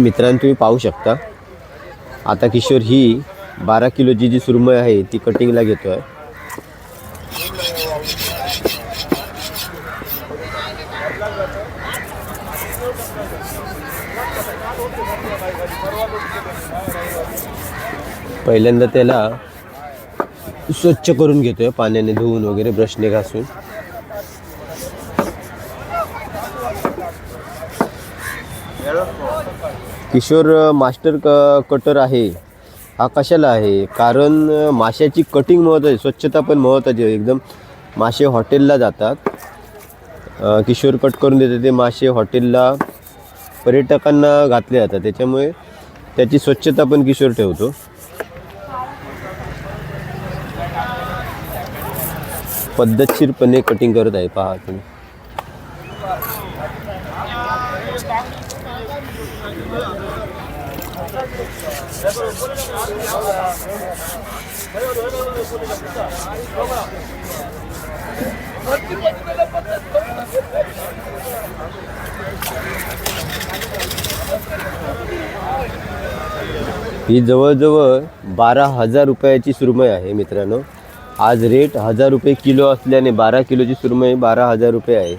मित्रांनो तुम्ही पाहू शकता. आता किशोर ही बारा किलोची जी सुरमय आहे ती कटिंगला घेतो आहे पहिल्यांदा त्याला स्वच्छ करून घेतोय पाण्याने धुवून वगैरे ब्रशने घासून. किशोर मास्टर क कटर आहे. हा कशाला आहे? कारण माशाची कटिंग महत्त्वाची स्वच्छता पण महत्त्वाची आहे. एकदम मासे हॉटेलला जातात. किशोर कट करून देतात ते मासे हॉटेलला पर्यटकांना घातले जातात. त्याच्यामुळे त्याची स्वच्छता पण किशोर ठेवतो. पद्धतशीरपणे कटिंग करत आहे. पहा तुम्ही. ही जवळजवळ बारा हजार रुपयाची सुरमई आहे मित्रांनो. आज रेट हजार रुपये किलो असल्याने बारा किलोची सुरमई बारा हजार रुपये आहे.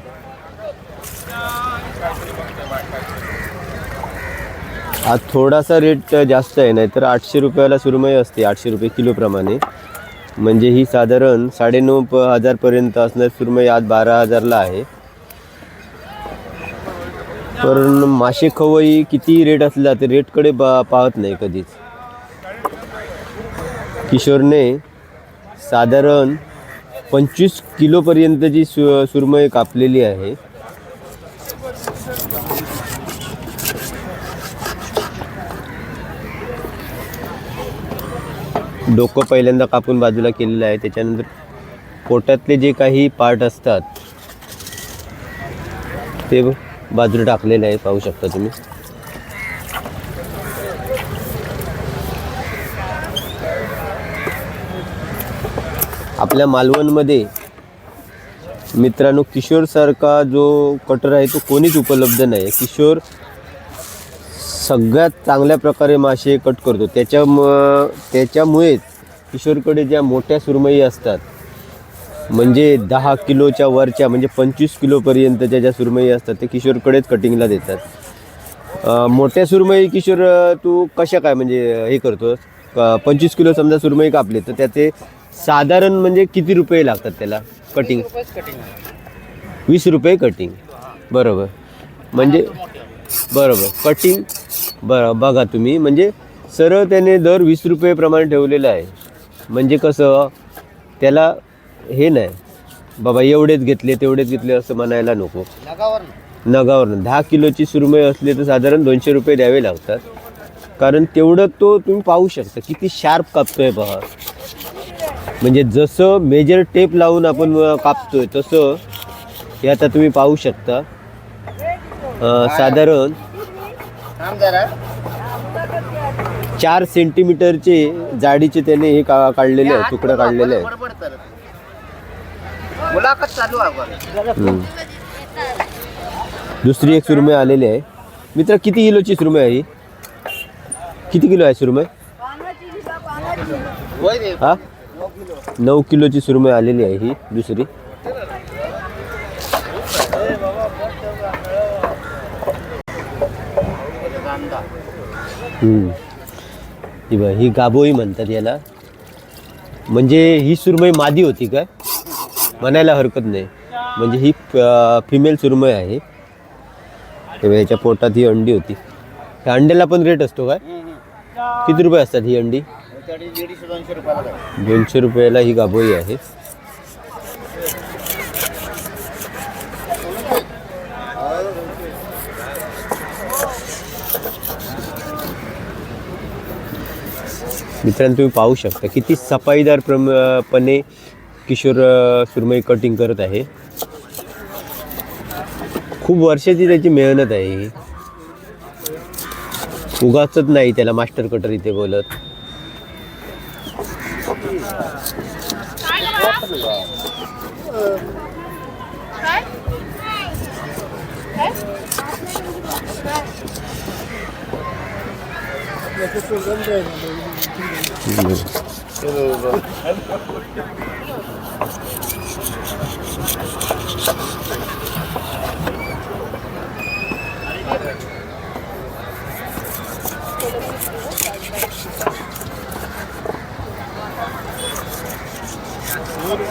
आज थोडासा रेट जास्त आहे नाहीतर आठशे रुपयाला सुरमई असते आठशे रुपये किलोप्रमाणे म्हणजे ही साधारण साडेनऊ प हजारपर्यंत असणार सुरमई आज बारा हजारला आहे. पण मासे खवई किती रेट असला ते रेटकडे बा पाहत नाही कधीच. किशोरने साधारण पंचवीस किलोपर्यंतची सु सुरमई कापलेली आहे डोकं पहिल्यांदा कापून बाजूला केलेलं आहे. त्याच्यानंतर पोटातले जे काही पार्ट असतात ते बाजूला टाकलेले आहे. पाहू शकता तुम्ही. आपल्या मालवणमध्ये मित्रांनो किशोरसारखा जो कटर आहे तो कोणीच उपलब्ध नाही. किशोर सगळ्यात चांगल्या प्रकारे मासे कट करतो. त्याच्या म त्याच्यामुळेच किशोरकडे ज्या मोठ्या सुरमई असतात म्हणजे दहा किलोच्या वरच्या म्हणजे पंचवीस किलोपर्यंतच्या ज्या सुरमई असतात ते किशोरकडेच कटिंगला देतात. मोठ्या सुरमई किशोर तू कशा काय म्हणजे हे करतोस? पंचवीस किलो समजा सुरमई कापली तर त्याचे साधारण म्हणजे किती रुपये लागतात त्याला कटिंग वीस रुपये कटिंग बरोबर. म्हणजे बरोबर. कटिंग बरं बघा तुम्ही. म्हणजे सरळ त्याने दर वीस रुपये प्रमाण ठेवलेलं आहे. म्हणजे कसं त्याला हे नाही. बाबा एवढेच घेतले तेवढेच घेतले असं म्हणायला नको. नगावरनं. दहा किलोची सुरमई असली तर साधारण दोनशे रुपये द्यावे लागतात. कारण तेवढं तो तुम्ही पाहू शकता. किती शार्प कापतोय पहा म्हणजे जसं मेजर टेप लावून आपण कापतो कापतोय तसं हे आता तुम्ही पाहू शकता. साधारण चार सेंटीमीटरचे जाडीचे त्याने हे का काढलेले आहे तुकडं काढलेले आहे. दुसरी एक सुरमई आलेली आहे. मित्र किती किलोची सुरमई आहे ही? किती किलो आहे सुरमई? हा? नऊ किलोची सुरमई आलेली आहे ही दुसरी. ही बघ ही गाभोई म्हणतात याला. म्हणजे ही सुरमई मादी होती काय? म्हणायला हरकत नाही. म्हणजे ही फिमेल सुरमई आहे. याच्या पोटात ही अंडी होती. ह्या अंड्याला पण रेट असतो काय? किती रुपये असतात ही अंडी? दोनशे रुपयाला जाईल. दोनशे रुपयाला ही गाभोई आहे. मित्रांनो तुम्ही पाहू शकता किती सफाईदार प्रम पणे किशोर सुरमई कटिंग करत आहे. खूप वर्षाची त्याची मेहनत आहे ही. नाही त्याला मास्टर कटर इथे बोलत. Bilmiyorum. Doğru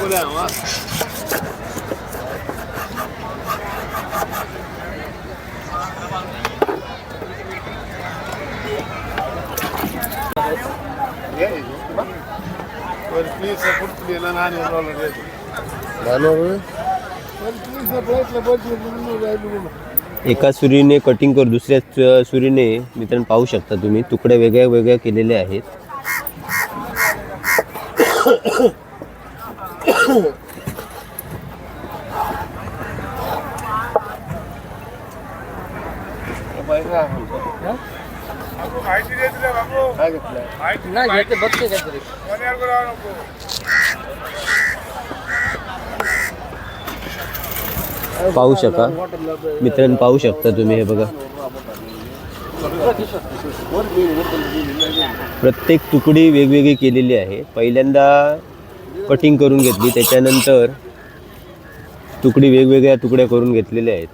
ulan var. एका सुरीने कटिंग कर दुसऱ्या सु- सुरीने मित्रांनो पाहू शकता तुम्ही तुकडे वेगळ्या वेगळ्या केलेल्या आहेत. पाहू शका. मित्रांनो पाहू शकता तुम्ही हे बघा. प्रत्येक तुकडी वेगवेगळी केलेली आहे. पहिल्यांदा कटिंग करून घेतली त्याच्यानंतर तुकडी वेगवेगळ्या तुकड्या करून घेतलेल्या आहेत.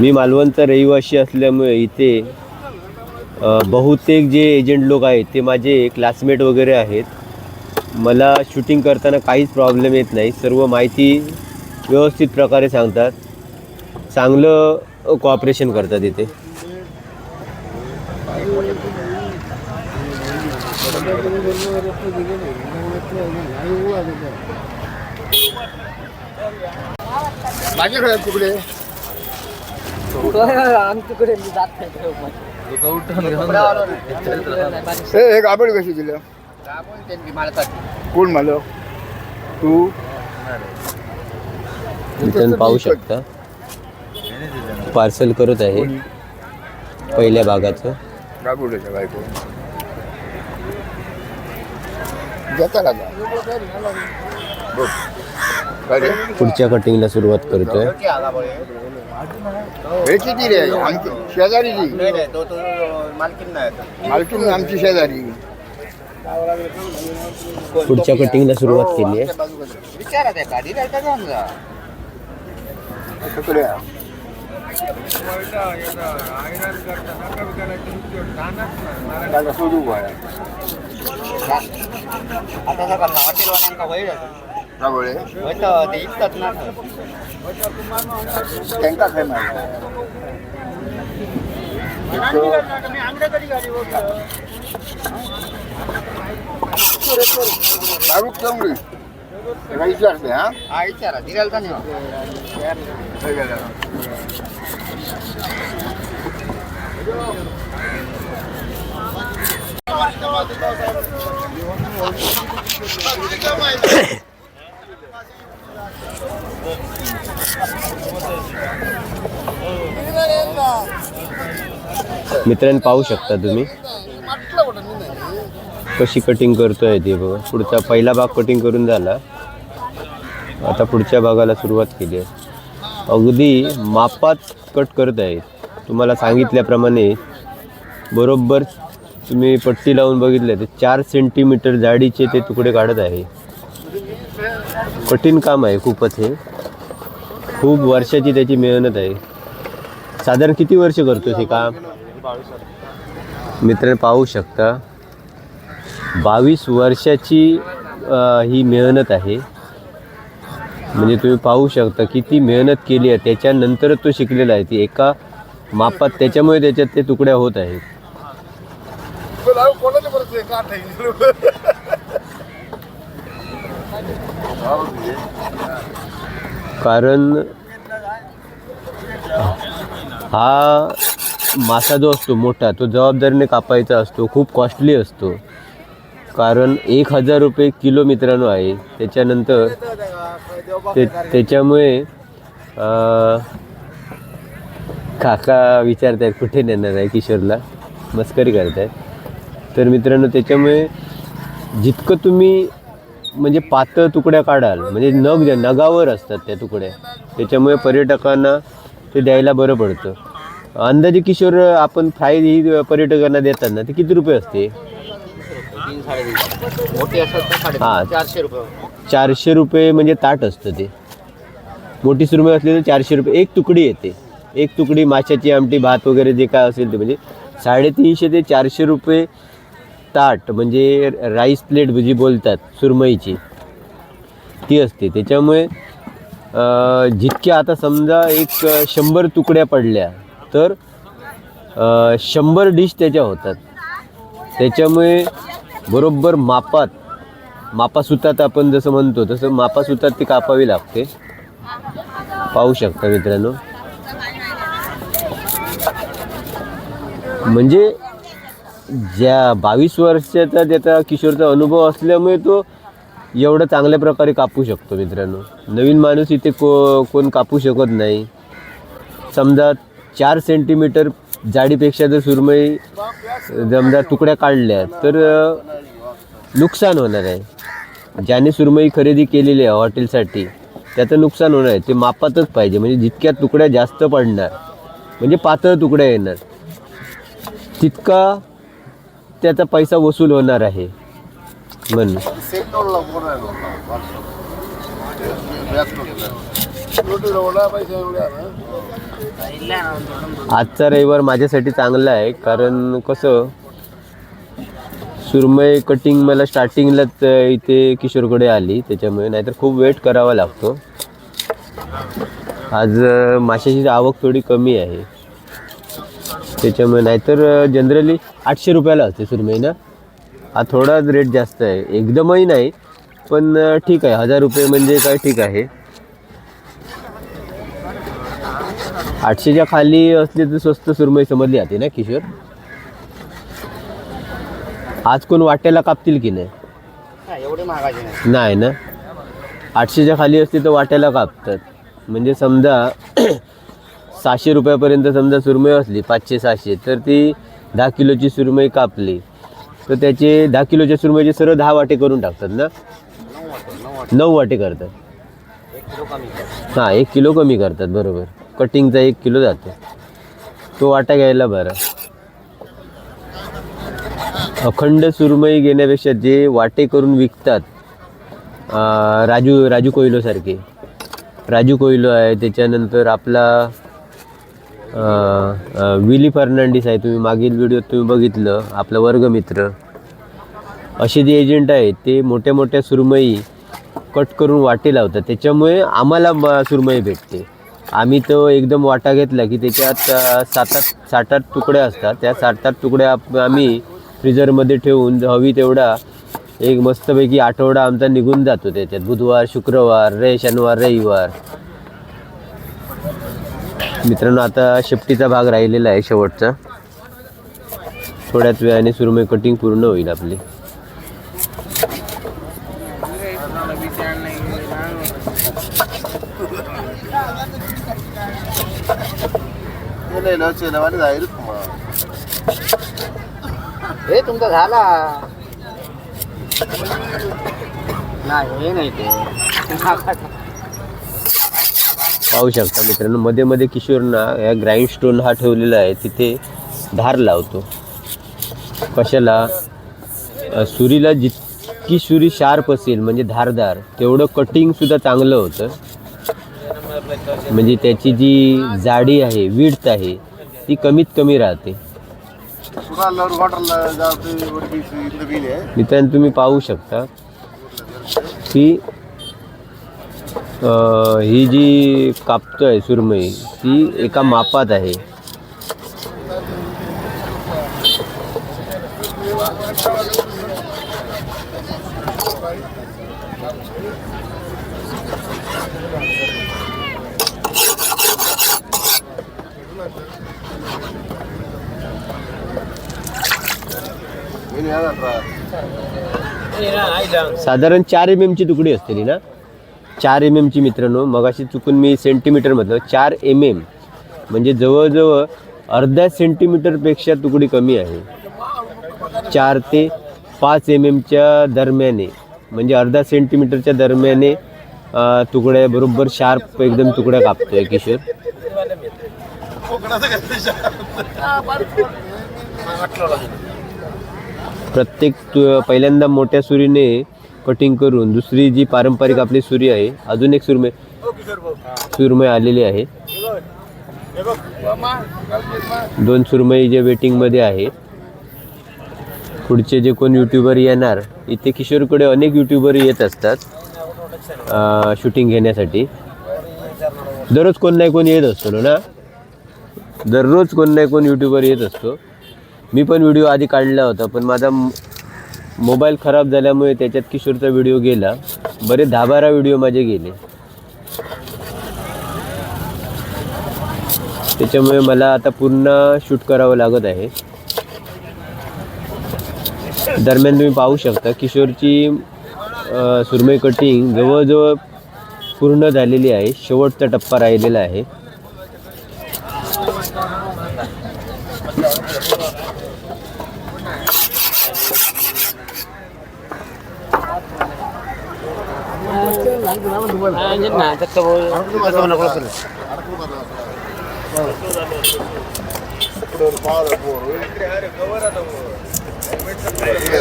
मी मालवणचा रहिवासी असल्यामुळे इथे बहुतेक जे एजंट लोक आहेत ते माझे क्लासमेट वगैरे आहेत. मला शूटिंग करताना काहीच प्रॉब्लेम येत नाही. सर्व माहिती व्यवस्थित प्रकारे सांगतात. चांगलं कॉपरेशन करतात इथे. माझ्याकडे तुकडे हे हे गाबड कशी दिलं? कोण मला? तू? मित्रांनो पाहू शकता. पार्सल करत आहे. पहिल्या भागाचं. बायको. का पुढच्या कटिंगला सुरुवात करतोय. हे किती रे आमची शेजारीची मालकीन आमची शेजारी. पुढच्या कटिंगला सुरुवात केली आहे. विचारा त्या गाडी जाऊन जा. गोळ्या आता जर हॉटेलवाल्यांना वैर का गोळे ते इकतात ना त्यांका काय माहिती दारू चांगली विचारते हा हा विचारा दिरायला का नाही मित्रांनो पाहू शकता तुम्ही. कशी कटिंग करतोय ते बघा. पुढचा पहिला भाग कटिंग करून झाला. आता पुढच्या भागाला सुरुवात केली आहे. अगदी मापात कट करत आहेत तुम्हाला सांगितल्याप्रमाणे बरोबर तुम्ही पट्टी लावून बघितलं तर चार सेंटीमीटर जाडीचे ते तुकडे काढत आहे. कठीण काम आहे खूपच हे. खूप वर्षाची त्याची मेहनत आहे. साधारण किती वर्ष करतो हे काम? मित्र पाहू शकता. बावीस वर्षाची ही मेहनत आहे. म्हणजे तुम्ही पाहू शकता किती मेहनत केली आहे. त्याच्यानंतरच तो शिकलेला आहे. ती एका मापात त्याच्यामुळे त्याच्यात ते तुकड्या होत आहेत. कारण हा मासा जो असतो मोठा तो जबाबदारीने कापायचा असतो खूप कॉस्टली असतो. कारण एक हजार रुपये किलो मित्रांनो आहे. त्याच्यानंतर ते त्याच्यामुळे काका विचारत आहेत कुठे नेणार आहे किशोरला? मस्करी करत आहेत तर मित्रांनो त्याच्यामुळे जितकं तुम्ही म्हणजे पातळ तुकड्या काढाल. म्हणजे नग ज्या नगावर असतात त्या तुकड्या. त्याच्यामुळे पर्यटकांना ते द्यायला बरं पडतं. अंदाजे किशोर आपण फ्राय ही पर्यटकांना देतात ना ते किती रुपये असते? हां. चारशे रुपये चारशे रुपये म्हणजे ताट असतं ते. मोठी सुरमई असली तर चारशे रुपये. एक तुकडी येते. एक तुकडी माशाची आमटी भात वगैरे जे काय असेल ते म्हणजे साडेतीनशे ते चारशे रुपये ताट म्हणजे राईस प्लेट जी बोलतात सुरमईची ती असते. त्याच्यामुळे जितक्या आता समजा एक शंभर तुकड्या पडल्या तर शंभर डिश त्याच्या होतात. त्याच्यामुळे बरोबर मापात मापासुतात आपण जसं म्हणतो तसं मापासुतात ती कापावी लागते. पाहू शकता मित्रांनो. म्हणजे ज्या बावीस वर्षाचा त्याचा किशोरचा अनुभव असल्यामुळे तो एवढं चांगल्या प्रकारे कापू शकतो मित्रांनो. नवीन माणूस इथे को कोण कापू शकत नाही. समजा चार सेंटीमीटर जाडीपेक्षा जर सुरमई समजा तुकड्या काढल्या तर नुकसान होणार आहे. ज्याने सुरमई खरेदी केलेली आहे हॉटेलसाठी त्याचं नुकसान होणार आहे. ते मापातच पाहिजे. म्हणजे जितक्या तुकड्या जास्त पडणार म्हणजे पातळ तुकड्या येणार तितका त्याचा पैसा वसूल होणार आहे. म्हणून आजचा रविवार माझ्यासाठी चांगला आहे. कारण कसं सुरमई कटिंग मला स्टार्टिंगलाच इथे किशोरकडे आली. त्याच्यामुळे नाहीतर खूप वेट करावा लागतो. आज माशाची आवक थोडी कमी आहे. त्याच्यामुळे नाहीतर जनरली आठशे रुपयाला असते सुरमई ना? हा थोडाच रेट जास्त आहे. एकदमही नाही पण ठीक आहे. हजार रुपये म्हणजे काय ठीक आहे. आठशेच्या खाली असले तर स्वस्त सुरमई समजली जाते ना किशोर? आज कोण वाट्याला कापतील की नाही एवढी महागाची नाही. नाही ना? आठशेच्या खाली असली तर वाट्याला कापतात. म्हणजे समजा सहाशे रुपयापर्यंत समजा सुरमई असली पाचशे सहाशे तर ती दहा किलोची सुरमई कापली. तर त्याचे दहा किलोच्या सुरमईचे सर्व दहा वाटे करून टाकतात ना? नऊ वाटे करतात. हां एक किलो कमी करतात बरोबर. कटिंगचा एक किलो जातो. तो वाटा घ्यायला बरा. अखंड सुरमई घेण्यापेक्षा जे वाटे करून विकतात राजू राजू कोयलोसारखे. राजू कोयलो आहे त्याच्यानंतर आपला विली फर्नांडिस आहे तुम्ही मागील व्हिडिओत तुम्ही बघितलं आपला वर्गमित्र. असे जे एजंट आहेत ते मोठ्या मोठ्या सुरमई कट करून वाटे लावतात. त्याच्यामुळे आम्हाला सुरमई भेटते. आम्ही तो एकदम वाटा घेतला की त्याच्यात सात आठ सात आठ तुकड्या असतात. त्या सात आठ तुकड्या आम्ही फ्रीजरमध्ये ठेवून हवी तेवढा एक मस्तपैकी आठवडा आमचा निघून जातो त्याच्यात. बुधवार शुक्रवार रे शनिवार रविवार. मित्रांनो आता शेपटीचा भाग राहिलेला आहे शेवटचा. थोड्याच वेळाने सुरमई म्हणजे कटिंग पूर्ण होईल आपली. जाईल हे तुमचा झाला. नाही हे नाही ते. पाहू शकता मित्रांनो मध्ये मध्ये किशोरना या ग्राइंड स्टोन हा ठेवलेला आहे तिथे धार लावतो. कशाला? सुरीला जितकी सुरी शार्प असेल म्हणजे धारदार तेवढं कटिंग सुद्धा चांगलं होतं. म्हणजे त्याची जी जाडी आहे विड्थ आहे ती कमीत कमी राहते. मित्रांनो तुम्ही पाहू शकता की अ, ही जी कापतोय सुरमई ती एका मापात आहे. साधारण चार एम एमची तुकडी असते ना चार एम एमची मित्रांनो मगाशी चुकून मी सेंटीमीटर म्हटलं. चार एम एम म्हणजे जवळजवळ अर्ध्या सेंटीमीटरपेक्षा तुकडी कमी आहे. चार ते पाच एम एमच्या दरम्याने म्हणजे अर्धा सेंटीमीटरच्या दरम्याने तुकड्या बरोबर शार्प एकदम तुकड्या कापतो आहे किशोर. प्रत्येक तु- पहिल्यांदा मोठ्या सुरीने कटिंग करून दुसरी जी पारंपरिक आपली सुरी आहे अजून एक सुरमई सुरमई आलेली आहे. दोन सुरमई जे वेटिंगमध्ये आहे. पुढचे जे कोण यूट्यूबर येणार इथे किशोरकडे अनेक यूट्यूबर येत असतात शूटिंग घेण्यासाठी. दररोज कोण नाही कोण येत असतो ना? दररोज कोण नाही कोण यूट्यूबर येत असतो. मी पण व्हिडिओ आधी काढला होता पण माझा मोबाईल खराब झाल्यामुळे त्याच्यात किशोरचा व्हिडिओ गेला. बरे दहा बारा व्हिडिओ माझे गेले. त्याच्यामुळे मला आता पूर्ण शूट करावं लागत आहे. दरम्यान तुम्ही पाहू शकता किशोरची सुरमई कटिंग जवळजवळ पूर्ण झालेली आहे. शेवटचा टप्पा राहिलेला आहे.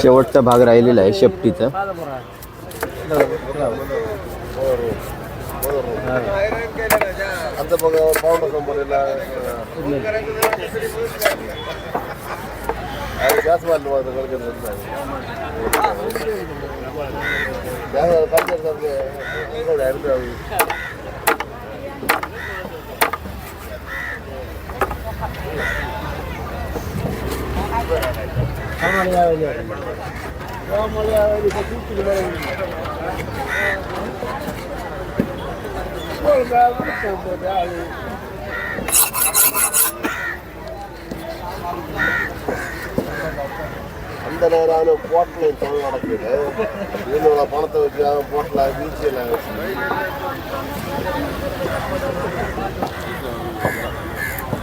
शेवटचा भाग राहिलेला आहे शेपटीचा. आता बघ पाहुणा कंपनीला वाढलं माझं गडगड होत नाही गॅस कालच्या அந்த நேரம் அவன் போட்டில் தொழில் நடக்குது இவனோட பணத்தை வச்சு அவன் போட்டில் பீச்சில்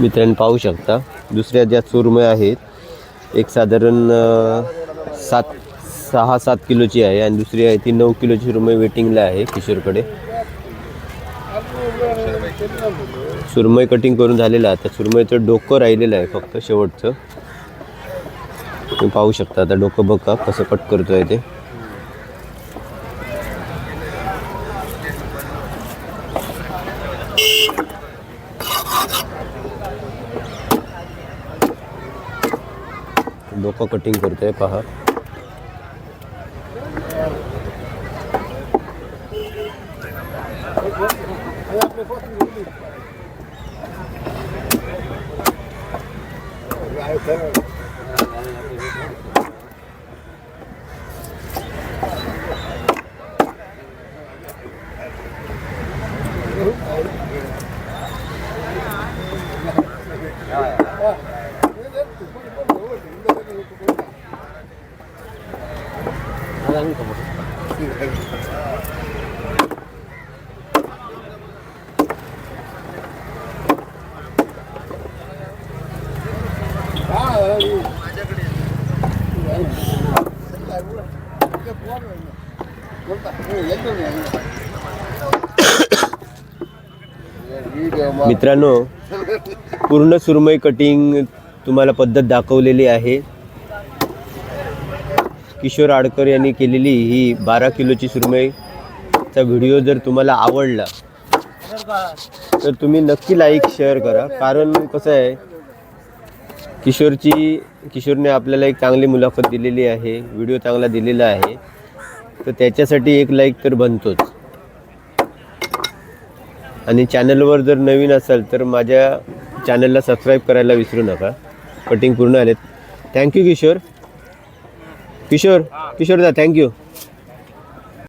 मित्रांनो पाहू शकता दुसऱ्या ज्या चुरमय आहेत एक साधारण अ, सात सहा सात किलोची आहे आणि दुसरी आहे ती नऊ किलोची सुरमई वेटिंगला आहे किशोरकडे सुरमई कटिंग करून झालेलं आहे आता सुरमईचं डोकं राहिलेलं आहे फक्त शेवटचं तुम्ही पाहू शकता आता डोकं बघा कसं कट करतोय ते. डोकं कटिंग करतोय पहा. मित्रांनो पूर्ण सुरमई कटिंग तुम्हाला पद्धत दाखवलेली आहे. किशोर आडकर यांनी केलेली ही बारा किलोची सुरमईचा व्हिडिओ जर तुम्हाला आवडला तर तुम्ही नक्की लाईक शेअर करा. कारण कसं आहे किशोरची किशोरने आपल्याला एक चांगली मुलाखत दिलेली आहे व्हिडिओ चांगला दिलेला आहे. तर त्याच्यासाठी एक लाईक तर बनतोच. आणि चॅनलवर जर नवीन असाल तर माझ्या चॅनलला सबस्क्राईब करायला विसरू नका. कटिंग पूर्ण आलेत. थँक्यू किशोर. किशोर किशोर दा थँक्यू